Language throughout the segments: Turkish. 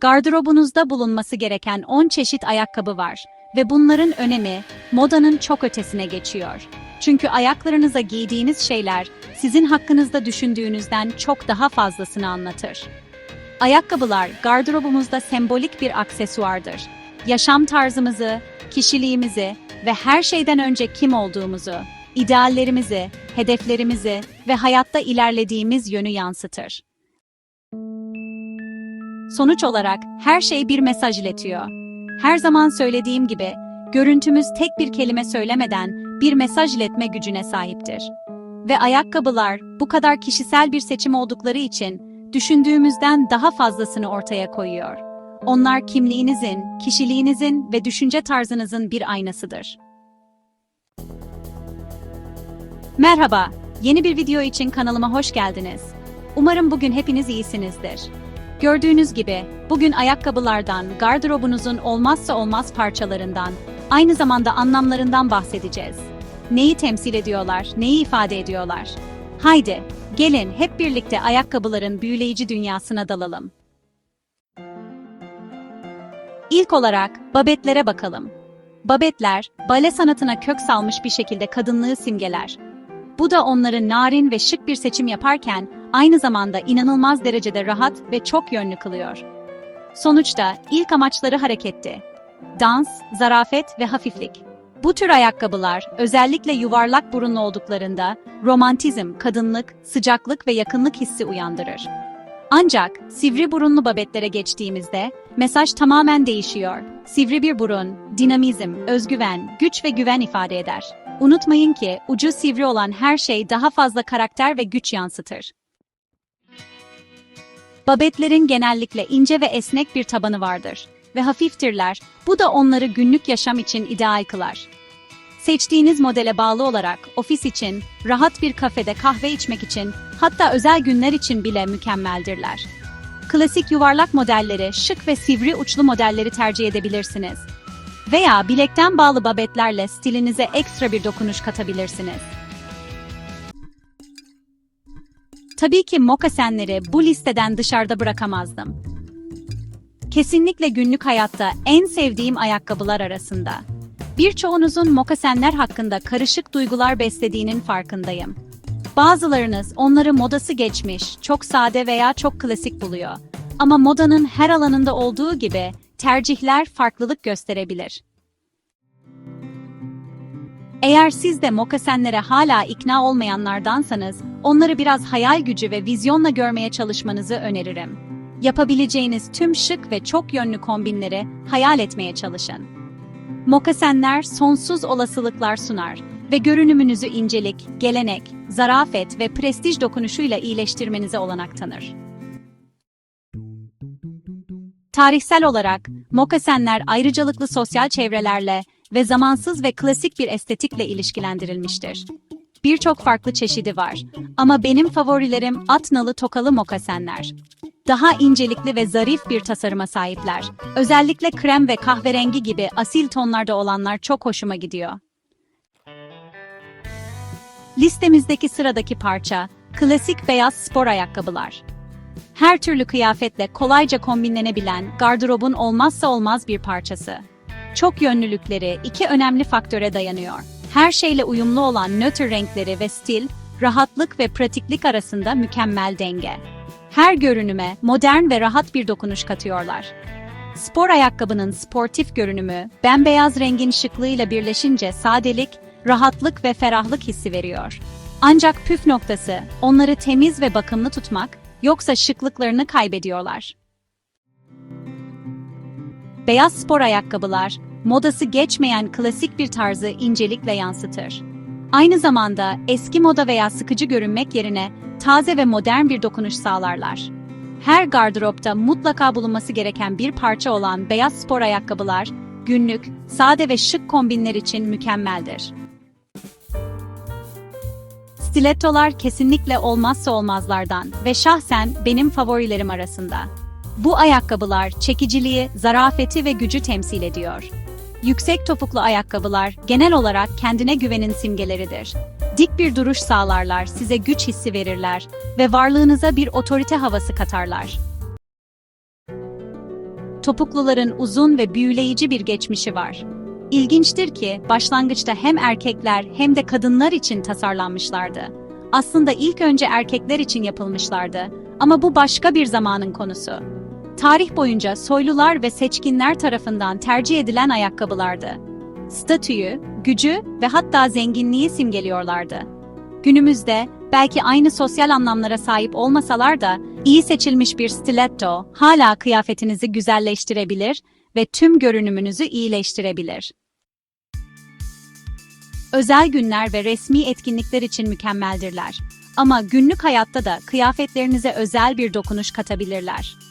Gardırobunuzda bulunması gereken 10 çeşit ayakkabı var ve bunların önemi modanın çok ötesine geçiyor. Çünkü ayaklarınıza giydiğiniz şeyler sizin hakkınızda düşündüğünüzden çok daha fazlasını anlatır. Ayakkabılar gardırobumuzda sembolik bir aksesuardır. Yaşam tarzımızı, kişiliğimizi ve her şeyden önce kim olduğumuzu, ideallerimizi, hedeflerimizi ve hayatta ilerlediğimiz yönü yansıtır. Sonuç olarak her şey bir mesaj iletiyor. Her zaman söylediğim gibi, görüntümüz tek bir kelime söylemeden bir mesaj iletme gücüne sahiptir. Ve ayakkabılar bu kadar kişisel bir seçim oldukları için düşündüğümüzden daha fazlasını ortaya koyuyor. Onlar kimliğinizin, kişiliğinizin ve düşünce tarzınızın bir aynasıdır. Merhaba, yeni bir video için kanalıma hoş geldiniz. Umarım bugün hepiniz iyisinizdir. Gördüğünüz gibi, bugün ayakkabılardan, gardırobunuzun olmazsa olmaz parçalarından, aynı zamanda anlamlarından bahsedeceğiz. Neyi temsil ediyorlar, neyi ifade ediyorlar? Haydi, gelin hep birlikte ayakkabıların büyüleyici dünyasına dalalım. İlk olarak babetlere bakalım. Babetler, bale sanatına kök salmış bir şekilde kadınlığı simgeler. Bu da onları narin ve şık bir seçim yaparken aynı zamanda inanılmaz derecede rahat ve çok yönlü kılıyor. Sonuçta ilk amaçları hareketti. Dans, zarafet ve hafiflik. Bu tür ayakkabılar özellikle yuvarlak burunlu olduklarında romantizm, kadınlık, sıcaklık ve yakınlık hissi uyandırır. Ancak sivri burunlu babetlere geçtiğimizde mesaj tamamen değişiyor. Sivri bir burun, dinamizm, özgüven, güç ve güven ifade eder. Unutmayın ki ucu sivri olan her şey daha fazla karakter ve güç yansıtır. Babetlerin genellikle ince ve esnek bir tabanı vardır ve hafiftirler. Bu da onları günlük yaşam için ideal kılar. Seçtiğiniz modele bağlı olarak ofis için, rahat bir kafede kahve içmek için, hatta özel günler için bile mükemmeldirler. Klasik yuvarlak modelleri, şık ve sivri uçlu modelleri tercih edebilirsiniz. Veya bilekten bağlı babetlerle stilinize ekstra bir dokunuş katabilirsiniz. Tabii ki mokasenleri bu listeden dışarıda bırakamazdım. Kesinlikle günlük hayatta en sevdiğim ayakkabılar arasında. Birçoğunuzun mokasenler hakkında karışık duygular beslediğinin farkındayım. Bazılarınız onları modası geçmiş, çok sade veya çok klasik buluyor. Ama modanın her alanında olduğu gibi tercihler farklılık gösterebilir. Eğer siz de mokasenlere hala ikna olmayanlardansanız, onları biraz hayal gücü ve vizyonla görmeye çalışmanızı öneririm. Yapabileceğiniz tüm şık ve çok yönlü kombinleri hayal etmeye çalışın. Mokasenler sonsuz olasılıklar sunar ve görünümünüzü incelik, gelenek, zarafet ve prestij dokunuşuyla iyileştirmenize olanak tanır. Tarihsel olarak, mokasenler ayrıcalıklı sosyal çevrelerle ve zamansız ve klasik bir estetikle ilişkilendirilmiştir. Birçok farklı çeşidi var ama benim favorilerim at nalı tokalı mokasenler. Daha incelikli ve zarif bir tasarıma sahipler. Özellikle krem ve kahverengi gibi asil tonlarda olanlar çok hoşuma gidiyor. Listemizdeki sıradaki parça, klasik beyaz spor ayakkabılar. Her türlü kıyafetle kolayca kombinlenebilen gardırobun olmazsa olmaz bir parçası. Çok yönlülükleri iki önemli faktöre dayanıyor. Her şeyle uyumlu olan nötr renkleri ve stil, rahatlık ve pratiklik arasında mükemmel denge. Her görünüme modern ve rahat bir dokunuş katıyorlar. Spor ayakkabının sportif görünümü, bembeyaz rengin şıklığıyla birleşince sadelik, rahatlık ve ferahlık hissi veriyor. Ancak püf noktası, onları temiz ve bakımlı tutmak, yoksa şıklıklarını kaybediyorlar. Beyaz spor ayakkabılar, modası geçmeyen klasik bir tarzı incelikle yansıtır. Aynı zamanda eski moda veya sıkıcı görünmek yerine taze ve modern bir dokunuş sağlarlar. Her gardıropta mutlaka bulunması gereken bir parça olan beyaz spor ayakkabılar, günlük, sade ve şık kombinler için mükemmeldir. Stilettolar kesinlikle olmazsa olmazlardan ve şahsen benim favorilerim arasında. Bu ayakkabılar çekiciliği, zarafeti ve gücü temsil ediyor. Yüksek topuklu ayakkabılar genel olarak kendine güvenin simgeleridir. Dik bir duruş sağlarlar, size güç hissi verirler ve varlığınıza bir otorite havası katarlar. topukluların uzun ve büyüleyici bir geçmişi var. İlginçtir ki başlangıçta hem erkekler hem de kadınlar için tasarlanmışlardı. Aslında ilk önce erkekler için yapılmışlardı ama bu başka bir zamanın konusu. Tarih boyunca soylular ve seçkinler tarafından tercih edilen ayakkabılardı. Statüyü, gücü ve hatta zenginliği simgeliyorlardı. Günümüzde belki aynı sosyal anlamlara sahip olmasalar da iyi seçilmiş bir stiletto hala kıyafetinizi güzelleştirebilir ve tüm görünümünüzü iyileştirebilir. Özel günler ve resmi etkinlikler için mükemmeldirler. Ama günlük hayatta da kıyafetlerinize özel bir dokunuş katabilirler.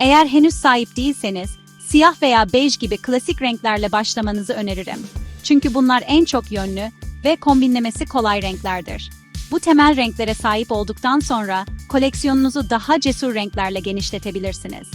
Eğer henüz sahip değilseniz, siyah veya bej gibi klasik renklerle başlamanızı öneririm. Çünkü bunlar en çok yönlü ve kombinlemesi kolay renklerdir. Bu temel renklere sahip olduktan sonra koleksiyonunuzu daha cesur renklerle genişletebilirsiniz.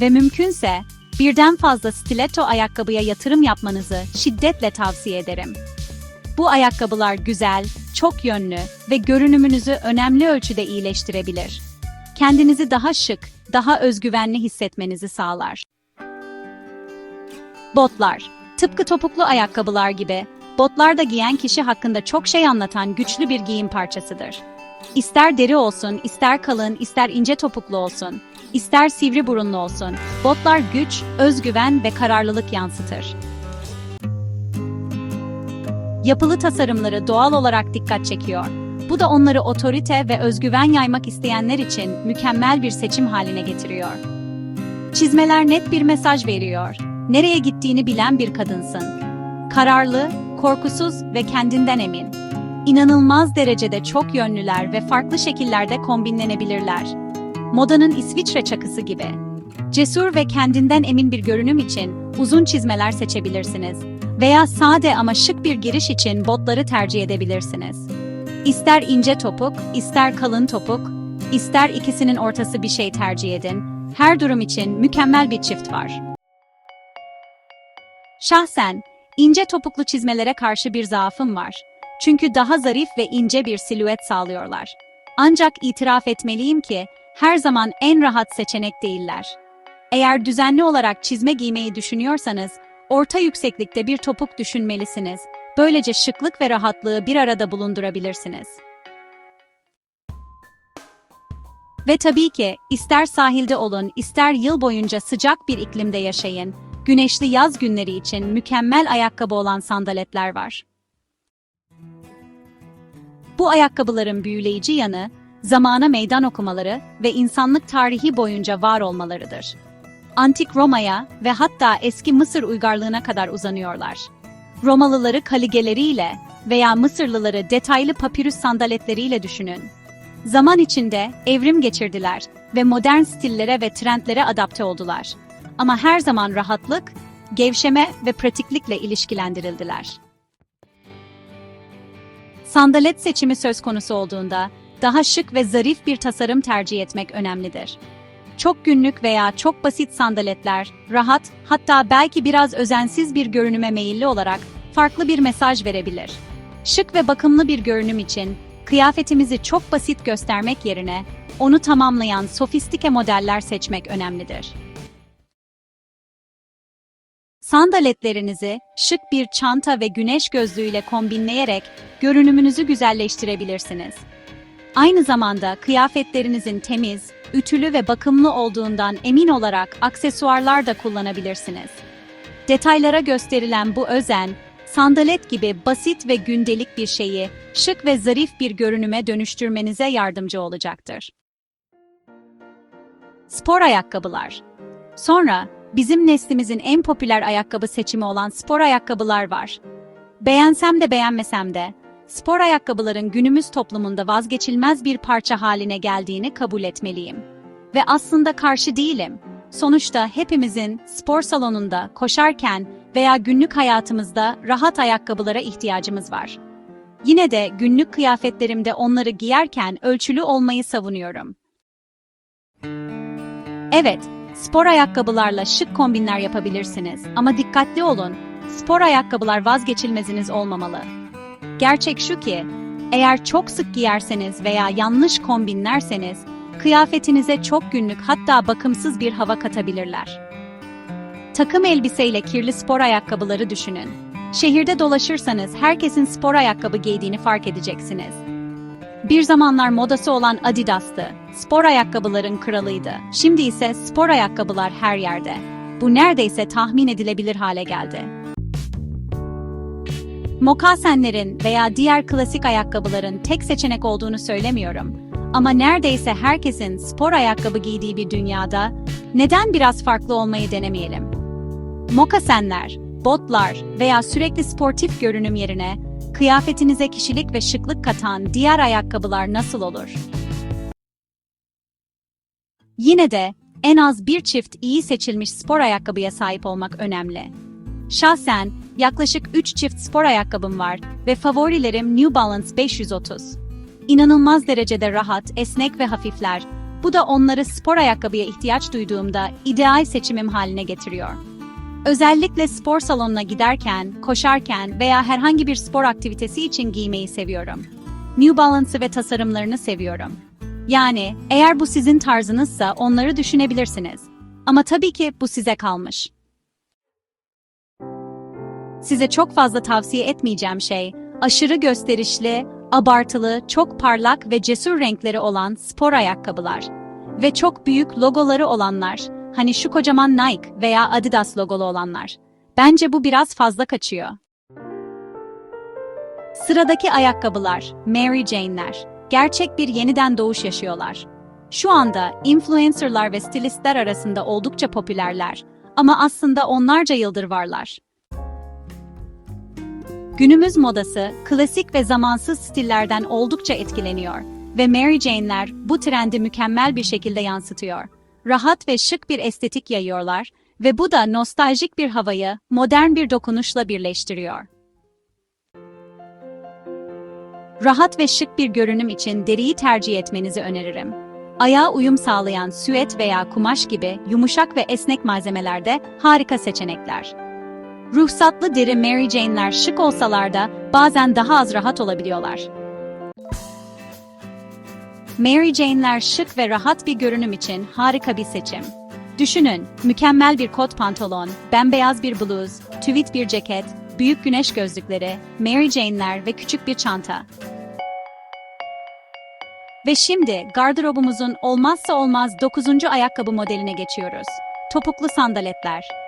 Ve mümkünse birden fazla stiletto ayakkabıya yatırım yapmanızı şiddetle tavsiye ederim. Bu ayakkabılar güzel, çok yönlü ve görünümünüzü önemli ölçüde iyileştirebilir. Kendinizi daha şık, daha özgüvenli hissetmenizi sağlar. Botlar. Tıpkı topuklu ayakkabılar gibi, botlar da giyen kişi hakkında çok şey anlatan güçlü bir giyim parçasıdır. İster deri olsun, ister kalın, ister ince topuklu olsun, ister sivri burunlu olsun, botlar güç, özgüven ve kararlılık yansıtır. Yapılı tasarımları doğal olarak dikkat çekiyor. Bu da onları otorite ve özgüven yaymak isteyenler için mükemmel bir seçim haline getiriyor. Çizmeler net bir mesaj veriyor. Nereye gittiğini bilen bir kadınsın. Kararlı, korkusuz ve kendinden emin. İnanılmaz derecede çok yönlüler ve farklı şekillerde kombinlenebilirler. Modanın İsviçre çakısı gibi. Cesur ve kendinden emin bir görünüm için uzun çizmeler seçebilirsiniz veya sade ama şık bir giriş için botları tercih edebilirsiniz. İster ince topuk, ister kalın topuk, ister ikisinin ortası bir şey tercih edin. Her durum için mükemmel bir çift var. Şahsen ince topuklu çizmelere karşı bir zaafım var. Çünkü daha zarif ve ince bir silüet sağlıyorlar. Ancak itiraf etmeliyim ki her zaman en rahat seçenek değiller. Eğer düzenli olarak çizme giymeyi düşünüyorsanız, orta yükseklikte bir topuk düşünmelisiniz. Böylece şıklık ve rahatlığı bir arada bulundurabilirsiniz. Ve tabii ki ister sahilde olun, ister yıl boyunca sıcak bir iklimde yaşayın, güneşli yaz günleri için mükemmel ayakkabı olan sandaletler var. Bu ayakkabıların büyüleyici yanı, zamana meydan okumaları ve insanlık tarihi boyunca var olmalarıdır. Antik Roma'ya ve hatta eski Mısır uygarlığına kadar uzanıyorlar. Romalıları kaligeleriyle veya Mısırlıları detaylı papirüs sandaletleriyle düşünün. Zaman içinde evrim geçirdiler ve modern stillere ve trendlere adapte oldular. Ama her zaman rahatlık, gevşeme ve pratiklikle ilişkilendirildiler. Sandalet seçimi söz konusu olduğunda daha şık ve zarif bir tasarım tercih etmek önemlidir. Çok günlük veya çok basit sandaletler, rahat, hatta belki biraz özensiz bir görünüme meyilli olarak farklı bir mesaj verebilir. Şık ve bakımlı bir görünüm için kıyafetimizi çok basit göstermek yerine onu tamamlayan sofistike modeller seçmek önemlidir. Sandaletlerinizi şık bir çanta ve güneş gözlüğüyle kombinleyerek görünümünüzü güzelleştirebilirsiniz. Aynı zamanda kıyafetlerinizin temiz, ütülü ve bakımlı olduğundan emin olarak aksesuarlar da kullanabilirsiniz. Detaylara gösterilen bu özen, sandalet gibi basit ve gündelik bir şeyi şık ve zarif bir görünüme dönüştürmenize yardımcı olacaktır. Spor ayakkabılar. Sonra bizim neslimizin en popüler ayakkabı seçimi olan spor ayakkabılar var. Beğensem de beğenmesem de spor ayakkabıların günümüz toplumunda vazgeçilmez bir parça haline geldiğini kabul etmeliyim. Ve aslında karşı değilim. Sonuçta hepimizin spor salonunda koşarken veya günlük hayatımızda rahat ayakkabılara ihtiyacımız var. Yine de günlük kıyafetlerimde onları giyerken ölçülü olmayı savunuyorum. Evet, spor ayakkabılarla şık kombinler yapabilirsiniz ama dikkatli olun. Spor ayakkabılar vazgeçilmeziniz olmamalı. Gerçek şu ki, eğer çok sık giyerseniz veya yanlış kombinlerseniz, kıyafetinize çok günlük hatta bakımsız bir hava katabilirler. Takım elbiseyle kirli spor ayakkabıları düşünün. Şehirde dolaşırsanız herkesin spor ayakkabı giydiğini fark edeceksiniz. Bir zamanlar modası olan Adidas'tı. Spor ayakkabıların kralıydı. Şimdi ise spor ayakkabılar her yerde. Bu neredeyse tahmin edilebilir hale geldi. Mokasenlerin veya diğer klasik ayakkabıların tek seçenek olduğunu söylemiyorum. Ama neredeyse herkesin spor ayakkabı giydiği bir dünyada neden biraz farklı olmayı denemeyelim? Mokasenler, botlar veya sürekli sportif görünüm yerine kıyafetinize kişilik ve şıklık katan diğer ayakkabılar nasıl olur? Yine de en az bir çift iyi seçilmiş spor ayakkabıya sahip olmak önemli. Şahsen yaklaşık 3 çift spor ayakkabım var ve favorilerim New Balance 530. İnanılmaz derecede rahat, esnek ve hafifler. Bu da onları spor ayakkabıya ihtiyaç duyduğumda ideal seçimim haline getiriyor. Özellikle spor salonuna giderken, koşarken veya herhangi bir spor aktivitesi için giymeyi seviyorum. New Balance'ı ve tasarımlarını seviyorum. Yani eğer bu sizin tarzınızsa onları düşünebilirsiniz. Ama tabii ki bu size kalmış. Size çok fazla tavsiye etmeyeceğim şey, aşırı gösterişli, abartılı, çok parlak ve cesur renkleri olan spor ayakkabılar. Ve çok büyük logoları olanlar, hani şu kocaman Nike veya Adidas logolu olanlar. Bence bu biraz fazla kaçıyor. Sıradaki ayakkabılar, Mary Jane'ler. Gerçek bir yeniden doğuş yaşıyorlar. Şu anda influencerlar ve stilistler arasında oldukça popülerler ama aslında onlarca yıldır varlar. Günümüz modası, klasik ve zamansız stillerden oldukça etkileniyor ve Mary Jane'ler bu trendi mükemmel bir şekilde yansıtıyor. Rahat ve şık bir estetik yayıyorlar ve bu da nostaljik bir havayı modern bir dokunuşla birleştiriyor. Rahat ve şık bir görünüm için deriyi tercih etmenizi öneririm. Ayağa uyum sağlayan süet veya kumaş gibi yumuşak ve esnek malzemelerde harika seçenekler. Ruhsatlı deri Mary Jane'ler şık olsalar da bazen daha az rahat olabiliyorlar. Mary Jane'ler şık ve rahat bir görünüm için harika bir seçim. Düşünün, mükemmel bir kot pantolon, bembeyaz bir bluz, tüvit bir ceket, büyük güneş gözlükleri, Mary Jane'ler ve küçük bir çanta. Ve şimdi gardırobumuzun olmazsa olmaz 9. ayakkabı modeline geçiyoruz. Topuklu sandaletler.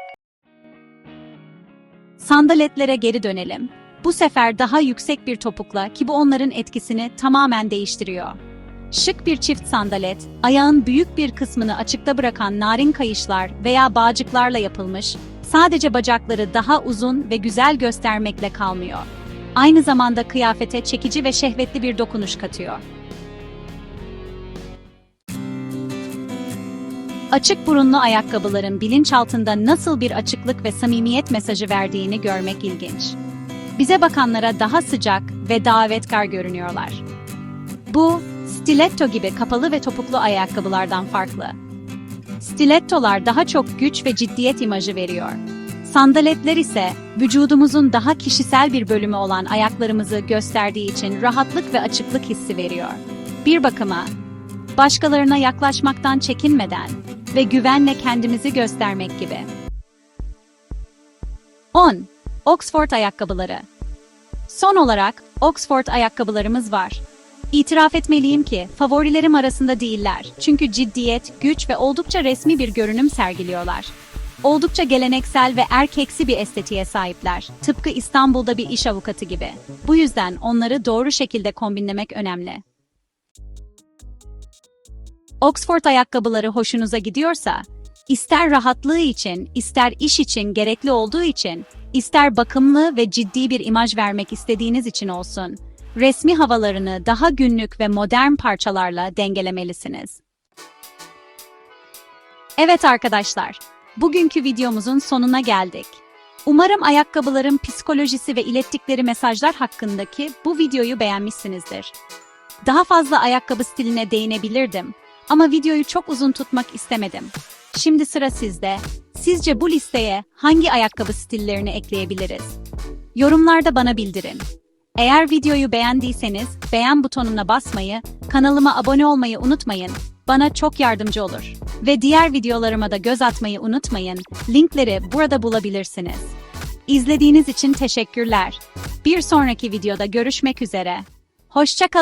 Sandaletlere geri dönelim. Bu sefer daha yüksek bir topukla ki bu onların etkisini tamamen değiştiriyor. Şık bir çift sandalet, ayağın büyük bir kısmını açıkta bırakan narin kayışlar veya bağcıklarla yapılmış, sadece bacakları daha uzun ve güzel göstermekle kalmıyor. Aynı zamanda kıyafete çekici ve şehvetli bir dokunuş katıyor. Açık burunlu ayakkabıların bilinçaltında nasıl bir açıklık ve samimiyet mesajı verdiğini görmek ilginç. Bize bakanlara daha sıcak ve davetkar görünüyorlar. Bu, stiletto gibi kapalı ve topuklu ayakkabılardan farklı. Stilettolar daha çok güç ve ciddiyet imajı veriyor. Sandaletler ise vücudumuzun daha kişisel bir bölümü olan ayaklarımızı gösterdiği için rahatlık ve açıklık hissi veriyor. Bir bakıma, başkalarına yaklaşmaktan çekinmeden ve güvenle kendimizi göstermek gibi. 10. Oxford ayakkabıları. Son olarak Oxford ayakkabılarımız var. İtiraf etmeliyim ki favorilerim arasında değiller. Çünkü ciddiyet, güç ve oldukça resmi bir görünüm sergiliyorlar. Oldukça geleneksel ve erkeksi bir estetiğe sahipler. Tıpkı İstanbul'da bir iş avukatı gibi. Bu yüzden onları doğru şekilde kombinlemek önemli. Oxford ayakkabıları hoşunuza gidiyorsa, ister rahatlığı için, ister iş için gerekli olduğu için, ister bakımlı ve ciddi bir imaj vermek istediğiniz için olsun, resmi havalarını daha günlük ve modern parçalarla dengelemelisiniz. Evet arkadaşlar, bugünkü videomuzun sonuna geldik. Umarım ayakkabıların psikolojisi ve ilettikleri mesajlar hakkındaki bu videoyu beğenmişsinizdir. Daha fazla ayakkabı stiline değinebilirdim ama videoyu çok uzun tutmak istemedim. Şimdi sıra sizde. Sizce bu listeye hangi ayakkabı stillerini ekleyebiliriz? Yorumlarda bana bildirin. Eğer videoyu beğendiyseniz beğen butonuna basmayı, kanalıma abone olmayı unutmayın. bana çok yardımcı olur. Ve diğer videolarıma da göz atmayı unutmayın. Linkleri burada bulabilirsiniz. İzlediğiniz için teşekkürler. Bir sonraki videoda görüşmek üzere. Hoşça kalın.